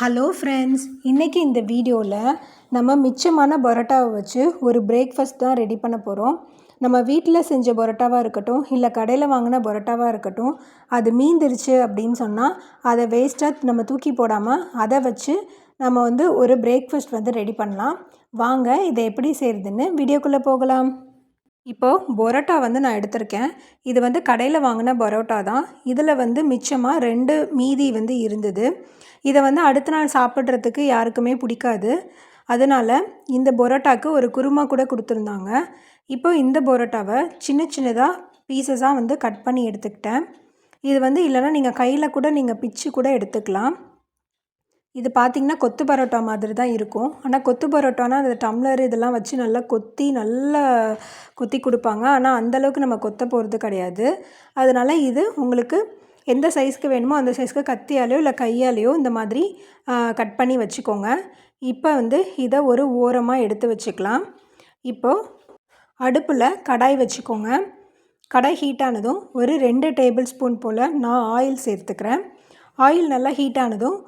Hello friends இன்றைக்கி இந்த வீடியோவில் நம்ம மிச்சமான பரோட்டாவை வச்சு ஒரு பிரேக்ஃபாஸ்ட் தான் ரெடி பண்ண போகிறோம் நம்ம வீட்டில் செஞ்ச பரோட்டாவாக இருக்கட்டும் இல்லை கடையில் வாங்கின பரோட்டாவாக இருக்கட்டும் அது மீந்திருச்சு அப்படின்னு சொன்னால் அதை வேஸ்ட்டாக நம்ம தூக்கி போடாமல் அதை வச்சு நம்ம வந்து ஒரு பிரேக்ஃபாஸ்ட் வந்து ரெடி பண்ணலாம். வாங்க இதை எப்படி செய்கிறதுன்னு வீடியோக்குள்ளே போகலாம். இப்போது பரோட்டா வந்து நான் எடுத்திருக்கேன். இது வந்து கடையில் வாங்கின பரோட்டா தான். இதில் வந்து மிச்சமாக ரெண்டு மீதி வந்து இருந்தது. இதை வந்து அடுத்த நாள் சாப்பிட்றதுக்கு யாருக்குமே பிடிக்காது. அதனால் இந்த பரோட்டாவுக்கு ஒரு குருமா கூட கொடுத்துருந்தாங்க. இப்போ இந்த பரோட்டாவை சின்ன சின்னதாக பீசஸாக வந்து கட் பண்ணி எடுத்துக்கிட்டேன். இது வந்து இல்லைனா நீங்கள் கையில் கூட நீங்கள் பிச்சு கூட எடுத்துக்கலாம். இது பார்த்திங்கன்னா கொத்து பரோட்டா மாதிரி தான் இருக்கும். ஆனால் கொத்து பரோட்டானா அந்த டம்ளர் இதெல்லாம் வச்சு நல்லா கொத்தி நல்லா கொத்தி கொடுப்பாங்க. ஆனால் அந்தளவுக்கு நம்ம கொத்த போகிறது கிடையாது. அதனால் இது உங்களுக்கு எந்த சைஸ்க்கு வேணுமோ அந்த சைஸ்க்கு கத்தியாலேயோ இல்லை கையாலேயோ இந்த மாதிரி கட் பண்ணி வச்சுக்கோங்க. இப்போ வந்து இதை ஒரு ஓரமாக எடுத்து வச்சுக்கலாம். இப்போது அடுப்பில் கடாய் வச்சுக்கோங்க. கடாய் ஹீட்டானதும் ஒரு ரெண்டு டேபிள் ஸ்பூன் போல் நான் ஆயில் சேர்த்துக்கிறேன். ஆயில் நல்லா ஹீட்டானதும்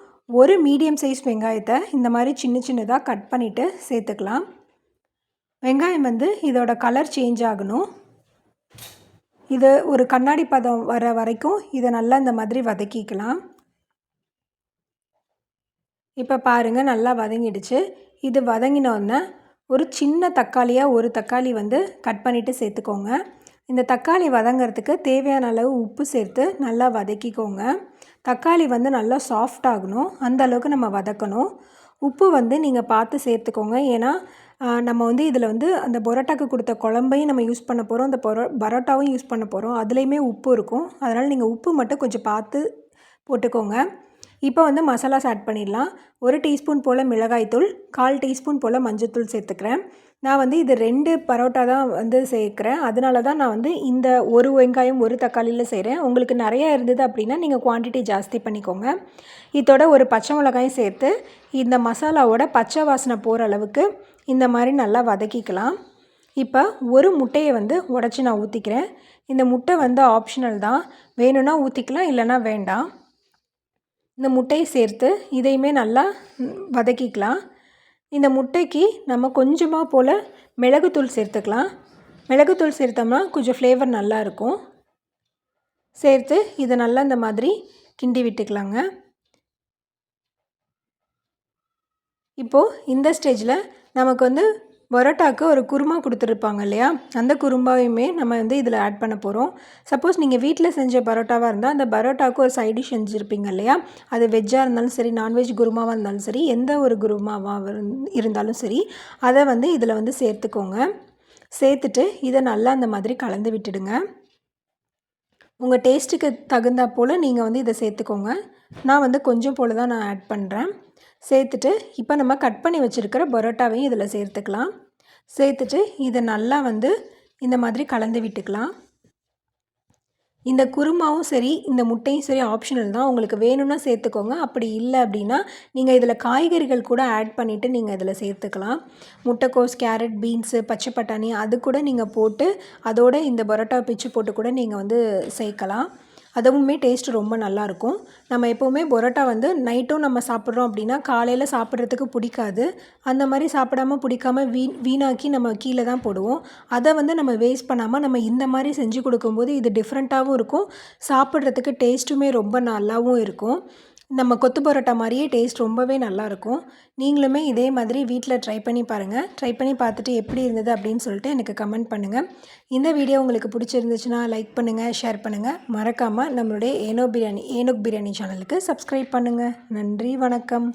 ஒரு மீடியம் சைஸ் வெங்காயத்தை இந்த மாதிரி சின்ன சின்னதாக கட் பண்ணிவிட்டு சேர்த்துக்கலாம். வெங்காயம் வந்து இதோட கலர் சேஞ்ச் ஆகணும். இது ஒரு கண்ணாடி பதம் வர வரைக்கும் இதை நல்லா இந்த மாதிரி வதக்கிக்கலாம். இப்போ பாருங்கள் நல்லா வதங்கிடுச்சு. இது வதங்கினோடனே ஒரு சின்ன தக்காளியாக ஒரு தக்காளி வந்து கட் பண்ணிவிட்டு சேர்த்துக்கோங்க. இந்த தக்காளி வதங்கிறதுக்கு தேவையான அளவு உப்பு சேர்த்து நல்லா வதக்கிக்கோங்க. தக்காளி வந்து நல்லா சாஃப்ட் ஆகணும். அந்த அளவுக்கு நம்ம வதக்கணும். உப்பு வந்து நீங்கள் பார்த்து சேர்த்துக்கோங்க. ஏன்னா நம்ம வந்து இதில் வந்து அந்த பரோட்டாக்கு கொடுத்த குழம்பையும் நம்ம யூஸ் பண்ண போகிறோம் அந்த பொரோ பரோட்டாவும் யூஸ் பண்ண போகிறோம் அதுலேயுமே உப்பு இருக்கும். அதனால் நீங்கள் உப்பு மட்டும் கொஞ்சம் பார்த்து போட்டுக்கோங்க. இப்போ வந்து மசாலாஸ் ஆட் பண்ணிடலாம். ஒரு டீஸ்பூன் போல் மிளகாய்த்தூள் கால் டீஸ்பூன் போல் மஞ்சத்தூள் சேர்த்துக்கிறேன். நான் வந்து இது ரெண்டு பரோட்டா தான் வந்து சேர்க்குறேன். அதனால தான் நான் வந்து இந்த ஒரு வெங்காயம் ஒரு தக்காளியில் செய்கிறேன் உங்களுக்கு நிறையா இருந்தது அப்படின்னா நீங்கள் குவான்டிட்டி ஜாஸ்தி பண்ணிக்கோங்க. இதோட ஒரு பச்சை மிளகாயும் சேர்த்து இந்த மசாலாவோட பச்சை வாசனை போகிற அளவுக்கு இந்த மாதிரி நல்லா வதக்கிக்கலாம். இப்போ ஒரு முட்டையை வந்து உடச்சி நான் ஊற்றிக்கிறேன் இந்த முட்டை வந்து ஆப்ஷனல் தான். வேணும்னா ஊற்றிக்கலாம் இல்லைனா வேண்டாம். இந்த முட்டையை சேர்த்து இதையுமே நல்லா வதக்கிக்கலாம். இந்த முட்டைக்கு நம்ம கொஞ்சமாக போல் மிளகுத்தூள் சேர்த்துக்கலாம். மிளகுத்தூள் சேர்த்தோம்னா கொஞ்சம் ஃப்ளேவர் நல்லாயிருக்கும் சேர்த்து இதை நல்லா இந்த மாதிரி கிண்டி விட்டுக்கலாங்க. இப்போது இந்த ஸ்டேஜில் நமக்கு வந்து பரோட்டாவுக்கு ஒரு குருமா கொடுத்துருப்பாங்க இல்லையா அந்த குருமாவையுமே நம்ம வந்து இதில் ஆட் பண்ண போகிறோம் சப்போஸ் நீங்கள் வீட்டில் செஞ்ச பரோட்டாவாக இருந்தால் அந்த பரோட்டாவுக்கு ஒரு சைடிஷ் செஞ்சுருப்பீங்க இல்லையா? அது வெஜ்ஜாக இருந்தாலும் சரி நான்வெஜ் குருமாவாக இருந்தாலும் சரி எந்த ஒரு குருமாவாக இருந்தாலும் சரி அதை வந்து இதில் வந்து சேர்த்துக்கோங்க. சேர்த்துட்டு இதை நல்லா அந்த மாதிரி கலந்து விட்டுடுங்க. உங்கள் டேஸ்ட்டுக்கு தகுந்தா போல் நீங்கள் வந்து இதை சேர்த்துக்கோங்க. நான் வந்து கொஞ்சம் போல் தான் நான் ஆட் பண்ணுறேன் சேர்த்துட்டு இப்போ நம்ம கட் பண்ணி வச்சுருக்கிற பரோட்டாவையும் இதில் சேர்த்துக்கலாம். சேர்த்துட்டு இதை நல்லா வந்து இந்த மாதிரி கலந்து விட்டுக்கலாம். இந்த குருமாவும் சரி இந்த முட்டையும் சரி ஆப்ஷனல் தான். உங்களுக்கு வேணும்னா சேர்த்துக்கோங்க. அப்படி இல்லை அப்படின்னா நீங்கள் இதில் காய்கறிகள் கூட ஆட் பண்ணிவிட்டு நீங்கள் இதில் சேர்த்துக்கலாம். முட்டைக்கோஸ் கேரட் பீன்ஸு பச்சை பட்டாணி அது கூட நீங்கள் போட்டு அதோட இந்த பரோட்டா பிச்சு போட்டு கூட நீங்கள் வந்து சேர்க்கலாம். அதுவுமே டேஸ்ட் ரொம்ப நல்லாயிருக்கும் நம்ம எப்போவுமே பரோட்டா வந்து நைட்டும் நம்ம சாப்பிட்றோம் அப்படின்னா காலையில் சாப்பிட்றதுக்கு பிடிக்காது. அந்த மாதிரி சாப்பிடாம பிடிக்காம வீண் வீணாக்கி நம்ம கீழே தான் போடுவோம். அதை வந்து நம்ம வேஸ்ட் பண்ணாமல் நம்ம இந்த மாதிரி செஞ்சு கொடுக்கும்போது இது டிஃப்ரெண்ட்டாகவும் இருக்கும். சாப்பிட்றதுக்கு டேஸ்ட்டுமே ரொம்ப நல்லாவும் இருக்கும். நம்ம கொத்து பரோட்டா மாதிரியே டேஸ்ட் ரொம்பவே நல்லாயிருக்கும். நீங்களுமே இதே மாதிரி வீட்டில் ட்ரை பண்ணி பாருங்கள் ட்ரை பண்ணி பார்த்துட்டு எப்படி இருந்தது அப்படின்னு சொல்லிட்டு எனக்கு கமெண்ட் பண்ணுங்கள் இந்த வீடியோ உங்களுக்கு பிடிச்சிருந்துச்சுன்னா லைக் பண்ணுங்கள் ஷேர் பண்ணுங்கள் மறக்காமல் நம்மளுடைய ஏனோ பிரியாணி ஏனோக் பிரியாணி சேனலுக்கு சப்ஸ்கிரைப் பண்ணுங்கள் நன்றி வணக்கம்.